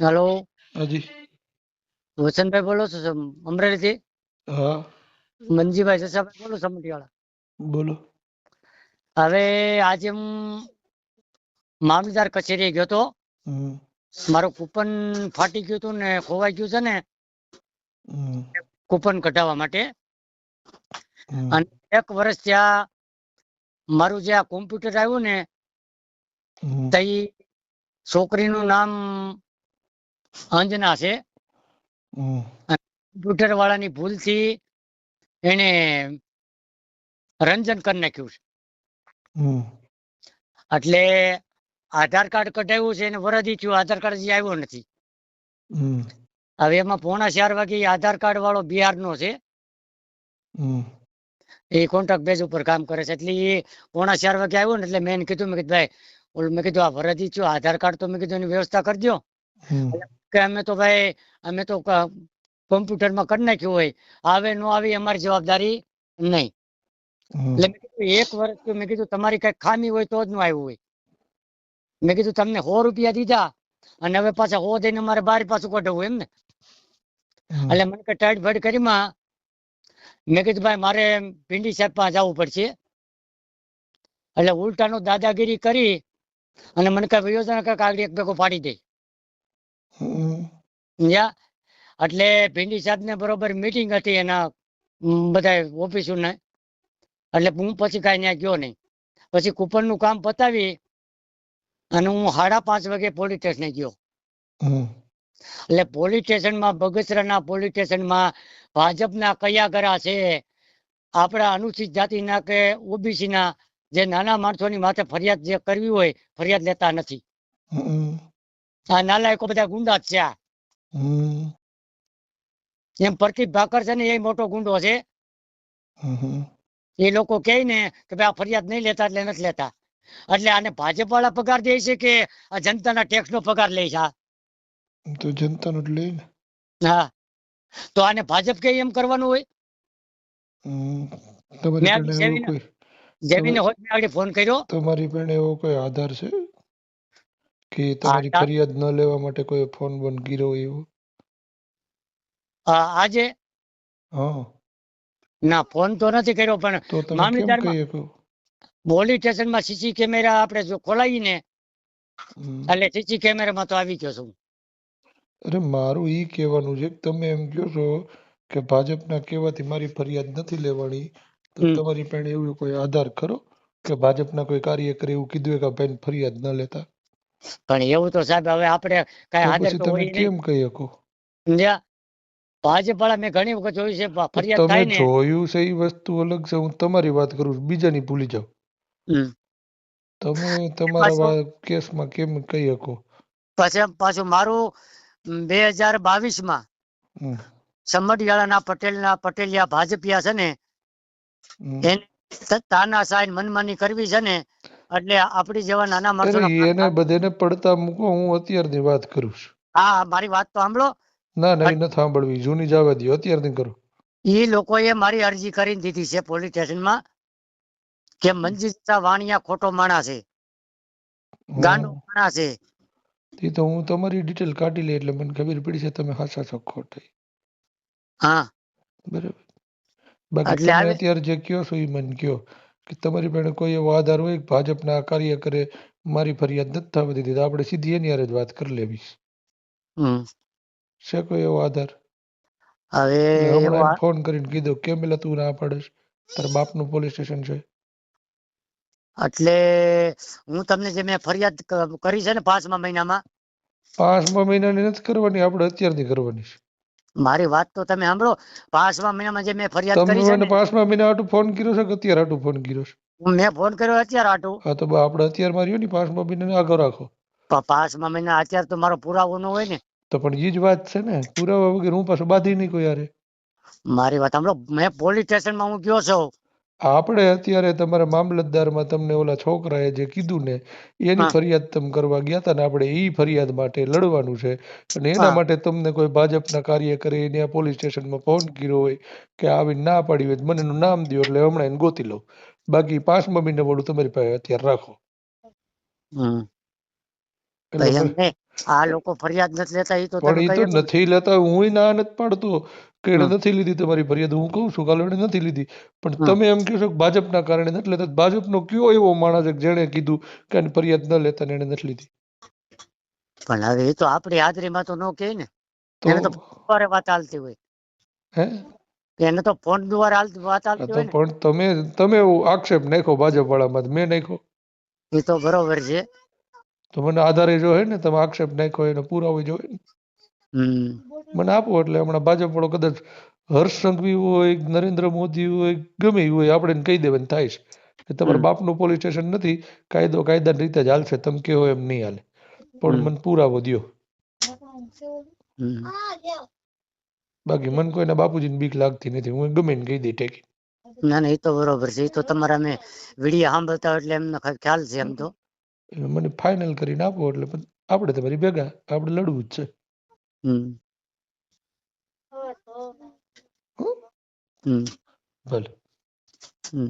Hello. હાજી. વસંતભાઈ બોલો છો અમરેલીથી? હા. મનજીભાઈ સસાભાઈ બોલો સમટીવાળા બોલો. હવે આજે હું મામલતદાર કચેરીએ ગયો તો. મારું કૂપન ફાટી ગયું હતું ને ખોવાઈ ગયું છે ને. કૂપન કઢાવવા માટે. અને એક વર્ષ ત્યાં મારું જે આ કોમ્પ્યુટર આવ્યું ને. તઈ છોકરીનું નામ અંજના છે. કમ્પ્યુટર વાળાની ભૂલથી એને રંજન કરી નાખ્યું છે. એટલે આધાર કાર્ડ કઢાવ્યું છે અને વરદી થયું આધાર કાર્ડ હજી આવ્યો નથી. હવે એમાં પોણા ચાર વાગે આધાર કાર્ડ વાળો બિહારનો છે. હમ. એ કોન્ટ્રાક્ટ બેઝ ઉપર કામ કરે છે. એટલે એ પોણા ચાર વાગે આવ્યો ને એટલે મેં કીધું મેં કીધું ભાઈ ઓલું મેં કીધું આ વરદી થયું આધાર કાર્ડ તો મેં કીધું એની વ્યવસ્થા કરી દો હમ. કે અમે તો ભાઈ અમે તો કોમ્પ્યુટરમાં કરી નાખ્યું હોય. આવે ન આવે અમારી જવાબદારી નહીં. એટલે મેં કીધું એક વર્ષ. મેં કીધું તમારી કઈ ખામી હોય તો જ નું આવ્યું હોય. મેં કીધું તમને સો રૂપિયા દીધા અને હવે પાછા સો દઈને મારે બાર પાછું કઢવું એમ ને. એટલે મને કે ટાઈટ ફાઈટ કરીમાં મેં કીધું ભાઈ મારે ભીંડી સાહેબ પાસે જવું પડશે. એટલે ઉલટાનો દાદાગીરી કરી અને મને કઈ યોજના કઈ કાગડી એક ભેગો પાડી દે. સમજ્યા એટલે ભીંડી સાહેબ ને બરોબર મીટિંગ હતી એના બધા ઓફિસો ને એટલે હું પછી કાંઈ ત્યાં ગયો નહીં. પછી કૂપનનું કામ પતાવી અને હું સાડા પાંચ વાગે પોલીસ સ્ટેશને ગયો. એટલે પોલીસ સ્ટેશનમાં બગસરાના પોલીસ સ્ટેશનમાં ભાજપના કયા ગરા છે? આપણા અનુસૂચિત જાતિના કે ઓબીસી ના જે નાના માણસોની માથે ફરિયાદ જે કરવી હોય ફરિયાદ લેતા નથી. આ નાલાયકો બધા ગુંડા જ છે આ. એમ પ્રતિક ભાકર છે ને એ મોટો ગુંડો છે. એ લોકો કે ને કે ભાઈ આ ફરિયાદ નહીં લેતા એટલે નથી લેતા. એટલે આને ભાજપ વાળા પગાર દે છે કે આ જનતાના ટેક્સ નો પગાર લે છે? તો જનતાનો જ લે ને. હા. તો આને ભાજપ કે એમ કરવાનું હોય? તમારી જેવીને હોત મેં આગળ ફોન કર્યો. તમારી પાસે એવો કોઈ આધાર છે? કે તમારી ફરિયાદ ન લેવા માટે કોઈ ફોન બંધ કર્યો હોય એવો આજે? હા. ના ફોન તો નથી કર્યો પણ મામલતદારમાં- પોલીસ સ્ટેશનમાં સીસી કેમેરા આપણે જો ખોલાવીને એટલે સીસી કેમેરામાં તો આવી ગયો છું. અરે મારું ઈ કહેવાનું છે કે તમે એમ કહો છો કે ભાજપના કહેવાથી મારી ફરિયાદ નથી લેવાની તો તમારી પાસે એવું કોઈ આધાર ખરો? કે ભાજપના કોઈ કાર્યકર એવું કીધું કે ભાઈ ફરિયાદ ન લેતા? પણ એવું તો સાહેબ હવે આપણે કઈ હાજર તો હોય કેમ કહી શકો? ભાજપ વાળા મેં ઘણી વખત જોયું છે ફરિયાદ થાય ને જોયું છે એ વસ્તુ અલગ છે હું તમારી વાત કરું બીજાની ભૂલી જાઉં તમે તમારા કેસમાં કેમ કહી શકો? પછી પાછું મારું બે હજાર બાવીસમાં સમઢિયાળાના પટેલના પટેલિયા ભાજપિયા છે ને તાના એને તાનાશાહી મનમાની કરવી છે ને એટલે આપણી જેવા નાના માણસો એને બધેને પડતા મૂકો હું અત્યારની વાત કરું છું. હા મારી વાત તો સાંભળો. ના ના નથી સાંભળવી. જૂની જવા દો અત્યારની કરો. એ લોકોએ મારી અરજી કરીને દીધી છે પોલીસ સ્ટેશનમાં કે મંજીતા વાણિયા ખોટો માણા છે. ગાંડો માણા છે. એ તો હું તમારી ડિટેલ કાઢી લે એટલે મને ખબર પડી છે તમે સાચા છો ખોટા હા. બરાબર. બાકી એટલે તમે અત્યારે જે કયો છો એ મને કયો. કે તમારી પાસે કોઈ એવો આધાર હોય કે ભાજપના કાર્યકરે મારી ફરિયાદ નથી થવા દીધી તો આપણે સીધી એની હારે જ વાત કરી લેવી. છે કોઈ એવો આધાર? હવે ફોન કરીને કીધો કેમ એટલે તું ના પાડેશ તારા બાપનું પોલીસ સ્ટેશન છે. એટલે હું તમને જે મેં ફરિયાદ કરી છે ને પાંચમા મહિનામાં? પાંચમા મહિનાની નથી કરવાની આપણે અત્યારની કરવાની છે. મારી વાત તો તમે સાંભળો પાંચમા મહિનામાં જે મેં ફરિયાદ કરી છે પાંચમા મહિના હાટુ ફોન કર્યો છે કે અત્યારે હાટુ ફોન કર્યો છે? મેં ફોન કર્યો અત્યારે આટું હા તો આપણે અત્યારે માર્યો ને પાંચમા મહિનાને આગળ રાખો. પાંચમા મહિના અત્યારે તો મારો પુરાવો ન હોય ને. તો પણ એ જ વાત છે ને પુરાવા વગર હું પાછો બાંધી નહીં કોઈ યારે મારી વાત સાંભળો મેં પોલીસ સ્ટેશનમાં હું ગયો છું. આપણે અત્યારે તમારા મામલતદારમાં તમને ઓલા છોકરાએ જે કીધું ને એની હા. ફરિયાદ તમે કરવા ગયા હતા ને આપણે ઈ ફરિયાદ માટે લડવાનું છે અને એના હા. માટે તમને કોઈ ભાજપના કાર્યકરે એને પોલીસ સ્ટેશનમાં ફોન કર્યો હોય કે આવી ના પાડી હોય તો મને એનું નામ દો એટલે હમણાં એને ગોતી લઉં બાકી પાંચમા મહિના વાળું તમારી પાસે અત્યારે રાખો હમ એટલે એમ નહીં. આ લોકો ફરિયાદ નથી લેતા એ તો પણ તમે એ તો. નથી લેતા હું ના નથી પાડતો કે એને નથી લીધી તમારી ફરિયાદ હું કહું છું કાલે એને નથી લીધી. પણ તમે એમ કહો છો કે ભાજપના કારણે નથી લેતા ભાજપનો કયો એવો માણસ જેણે કીધું કે આની ફરિયાદ ન લેતા ને એને નથી લીધી? પણ હવે એ તો આપણી હાજરીમાં તો ન કહે ને. એને તો વાત ચાલતી હોય. હે? એને તો ફોન દ્વારા વાત આ ચાલતી હોય પણ તમે તમે આક્ષેપ નાખ્યો ભાજપ વાળામાં મેં નાખ્યો. એ તો બરોબર છે. તો મને આધારે જો હે ને તમે આક્ષેપ નાખ્યો એનો પુરાવો જો હે ને. હમ. મને આપો એટલે હમણાં ભાજપ વાળો કદાચ હર્ષ સંઘવી હોય નરેન્દ્ર મોદી હોય ગમે ઈ હોય આપણે કહી દેવાનું થાય છે કે તમારા બાપનું પોલીસ સ્ટેશન નથી કાયદો કાયદાની રીતે જ હાલશે તમે કહો એમ નહીં હાલે. પણ મને પુરાવો દો બાકી મને કોઈના બાપુજીની બીક લાગતી નથી હું ગમે એને કહી દઈ ટેકી. ના ના એ તો બરોબર છે એ તો તમારા મેં વીડિયો સાંભળતા હોય એટલે એમને ખ્યાલ છે એમ તો. મને ફાઇનલ કરીને આપો એટલે આપણે તમારી ભેગા આપણે લડવું જ છે. હમ હમ ભલે હમ